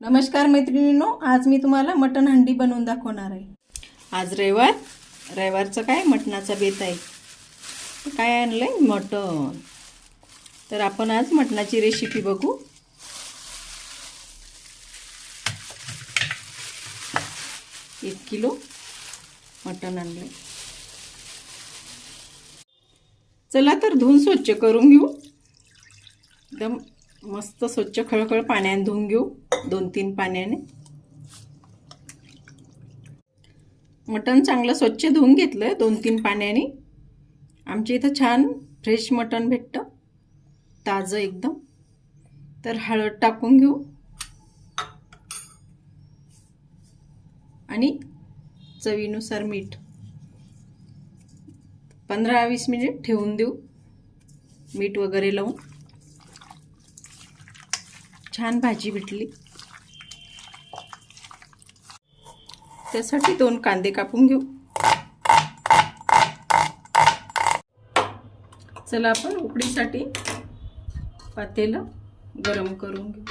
नमस्कार मैत्रिणींनो आज मी तुम्हाला मटण हंडी बनवून दाखवणार आहे. आज रविवार रविवारचं काय? मटणाचा बेत आहे. काय आणलं आहे मटण. तर आपण आज मटणाची रेसिपी बघू. एक किलो मटण आणलं चला तर धुवून स्वच्छ करून घेऊ. एकदम मस्त स्वच्छ खळखळ पाण्याने धुवून घेऊ. दोन तीन पाण्याने. मटण चांगलं स्वच्छ धुवून घेतलं दोन तीन पाण्याने. आमच्या इथं छान फ्रेश मटण भेटतं ताजं एकदम. तर हळद टाकून घेऊ. आणि चवीनुसार मीठ. पंधरा वीस मिनिट ठेवून देऊ मीठ वगैरे लावून. छान भाजी भेटली. त्यासाठी दोन कांदे कापून घेऊ. चला आपण उकडीसाठी पातेलं गरम करून घेऊ.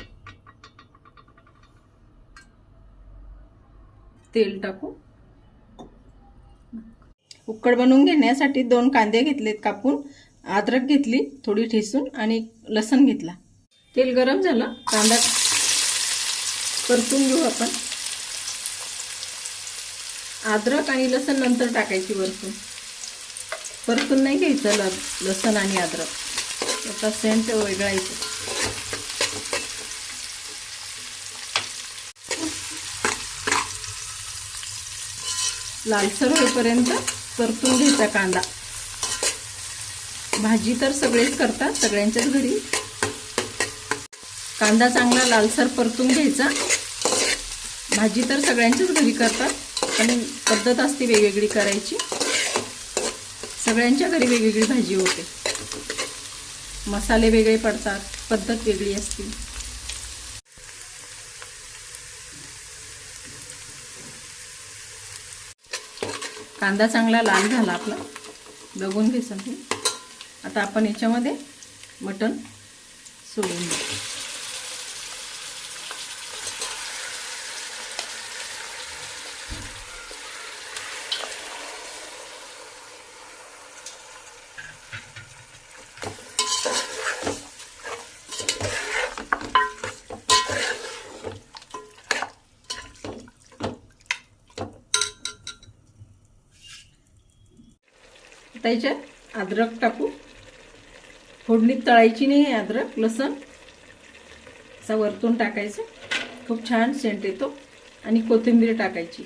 तेल टाकू. उकड बनवून घेण्यासाठी दोन कांदे घेतलेत कापून. अद्रक घेतली थोडी ठेसून आणि लसण घेतला. तेल गरम झालं कांदा परतून घेऊ आपण. अद्रक आणि लसण नंतर टाकायची वरतून. परतून नाही घ्यायचं ल लसण आणि अद्रक. त्याचा सेंट वेगळा येतो. लालसर होईपर्यंत परतून घ्यायचा कांदा. भाजी तर सगळेच करतात सगळ्यांच्याच घरी. कांदा चांगला लालसर परतून घ्यायचा. भाजी तर सगळ्यांच्याच घरी करतात. पण पद्धत असते वेगवेगळी करायची. सगळ्यांच्या घरी वेगवेगळी भाजी होते. मसाले वेगळे पडतात पद्धत वेगळी असते. कांदा चांगला लाल झाला आपला. बघून घे तुम्ही आता आपण याच्यामध्ये मटण सोडून देऊ. त्याच्यात अद्रक टाकू. फोडणीत तळायची नाही अद्रक लसण. असा वरतून टाकायचं. खूप छान सेंट येतो. आणि कोथिंबीर टाकायची.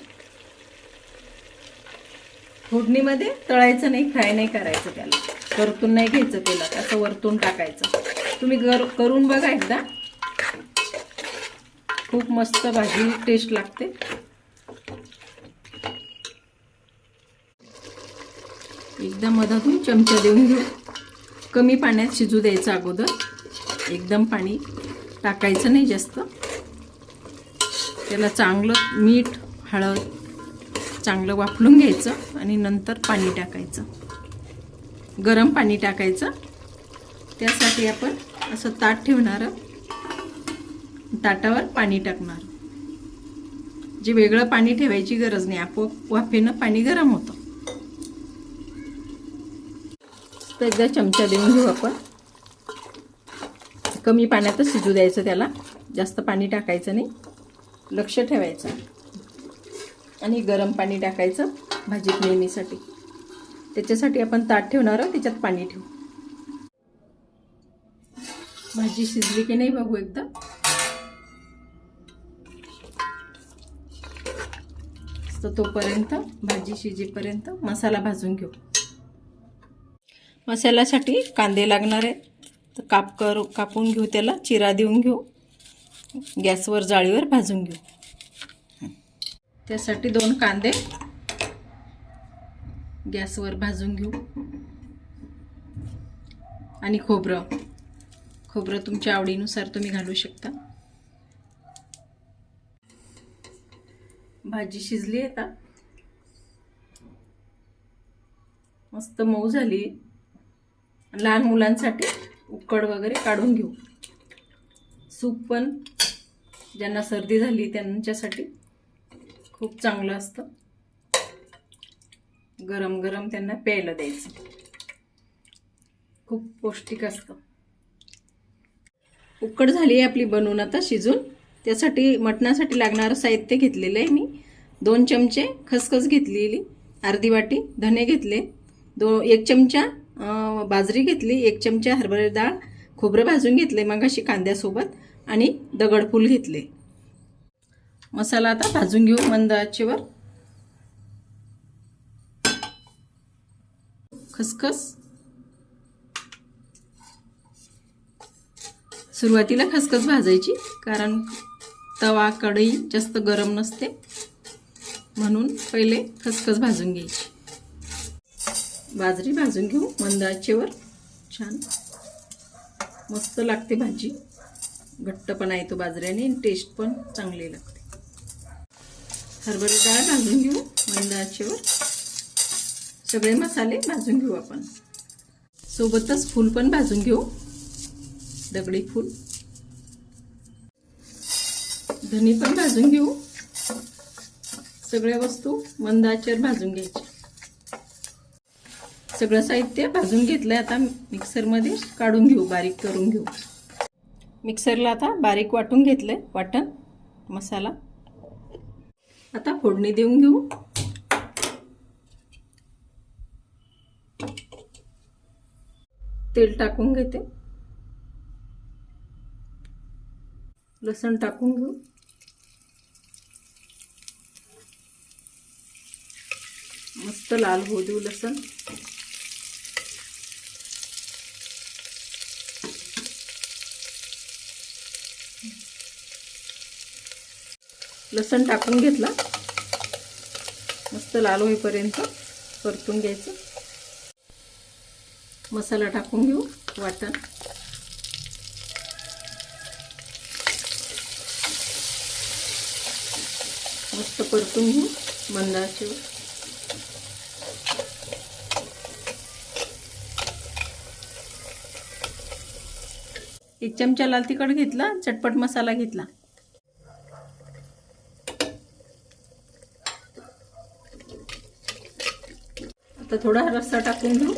फोडणीमध्ये तळायचं नाही फ्राय नाही करायचं त्याला. वरतून नाही घ्यायचं तेलात असं वरतून टाकायचं. तुम्ही गर करून बघा एकदा. खूप मस्त भाजी टेस्ट लागते. एकदा मधातून चमचा देऊन घेऊ. कमी पाण्यात शिजू द्यायचं अगोदर. एकदम पाणी टाकायचं नाही जास्त. त्याला चांगलं मीठ हळद चांगलं वाफलून घ्यायचं आणि नंतर पाणी टाकायचं. गरम पाणी टाकायचं. त्यासाठी आपण असं ताट ठेवणार ताटावर पाणी टाकणार. जे वेगळं पाणी ठेवायची गरज नाही आपोआप वाफेनं पाणी गरम होतं. मस्त एकदा चमचा देऊन घेऊ आपण. कमी पाण्यातच शिजू द्यायचं त्याला. जास्त पाणी टाकायचं नाही. लक्ष ठेवायचं. आणि गरम पाणी टाकायचं भाजीत नेहमीसाठी. त्याच्यासाठी आपण ताट ठेवणार आहोत त्याच्यात पाणी ठेवू. भाजी शिजली की नाही बघू एकदा. तर तोपर्यंत भाजी शिजेपर्यंत मसाला भाजून घेऊ. मसाल्यासाठी कांदे लागणार आहेत तर काप करू कापून घेऊ त्याला चिरा देऊन घेऊ. गॅसवर जाळीवर भाजून घेऊ. त्यासाठी दोन कांदे गॅसवर भाजून घेऊ. आणि खोबरं. खोबरं तुमच्या आवडीनुसार तुम्ही घालू शकता. भाजी शिजली आहे का मस्त मऊ झाली लहान मुलांसाठी उकड वगैरे काढून घेऊ. सूप पण ज्यांना सर्दी झाली त्यांच्यासाठी खूप चांगलं असतं. गरम गरम त्यांना प्यायला द्यायचं. खूप पौष्टिक असतं. उकड झाली आहे आपली बनवून आता शिजून. त्यासाठी मटणासाठी लागणारं साहित्य घेतलेलं आहे मी. दोन चमचे खसखस घेतलेली अर्धी वाटी धने घेतले. दो एक चमचा बाजरी घेतली एक चमचा हरभरा डाळ खोबरं भाजून घेतले मगाशी कांद्यासोबत आणि दगडफूल घेतले. मसाला आता भाजून घेऊ मंद आचेवर. खसखस. सुरुवातीला खसखस भाजायची कारण तवा कढई जास्त गरम नसते म्हणून पहिले खसखस भाजून घ्यायची. बाजरी भाजून घेऊ. मंद आचेवर छान. मस्त लागते भाजी. घट्टपणा येतो बाजऱ्याने आणि टेस्ट पण चांगली लागते. हरभरे डाळ भाजून घेऊ. मंद आचेवर सगळे मसाले भाजून घेऊ आपण. सोबतच फूल पण भाजून घेऊ. दगडी फूल. धनी पण भाजून घेऊ. सगळ्या वस्तू मंद आचेवर भाजून घ्यायच्या. सगळं साहित्य भाजून घेतलं आहे आता मिक्सरमध्ये काढून घेऊ बारीक करून घेऊ. मिक्सरला आता बारीक वाटून घेतलं आहे वाटण मसाला. आता फोडणी देऊन घेऊ. तेल टाकून घेते. लसण टाकून घेऊ. मस्त लाल होऊ देऊ लसण. लसण टाकून घेतला. मस्त लाल होईपर्यंत परतून घ्यायचं. मसाला टाकून घेऊ वाटण. मस्त परतून घेऊ मंदाचे. एक चमचा लाल तिखट घेतला चटपट मसाला घेतला. तर थोडा रस्सा टाकून घेऊ.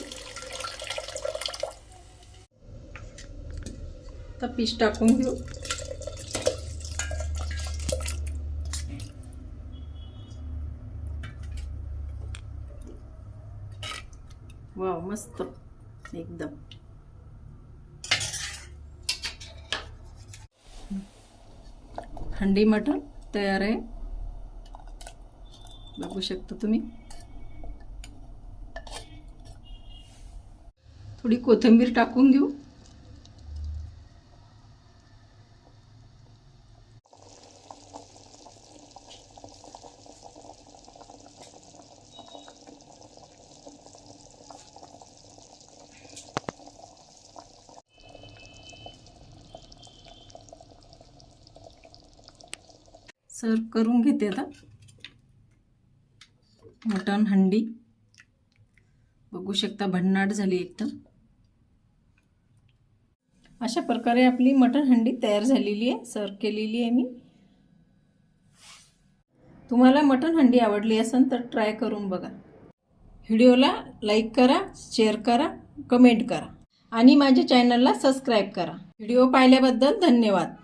आता पीस टाकून घेऊ. वा मस्त. एकदम. हंडी मटण तयार आहे. बघू शकता तुम्ही. थोडी कोथिंबीर टाकून घेऊ. सर्व करून घेते आता. मटण हंडी. बघू शकता भन्नाट झाली एकदम. अशा प्रकारे आपली मटण हंडी तयार झालेली आहे. सर्व केलेली आहे मी. तुम्हाला मटण हंडी आवडली असेल तर ट्राय करून बघा. व्हिडिओला लाईक करा शेअर करा कमेंट करा. आणि माझ्या चॅनलला सबस्क्राईब करा. व्हिडिओ पाहिल्याबद्दल धन्यवाद.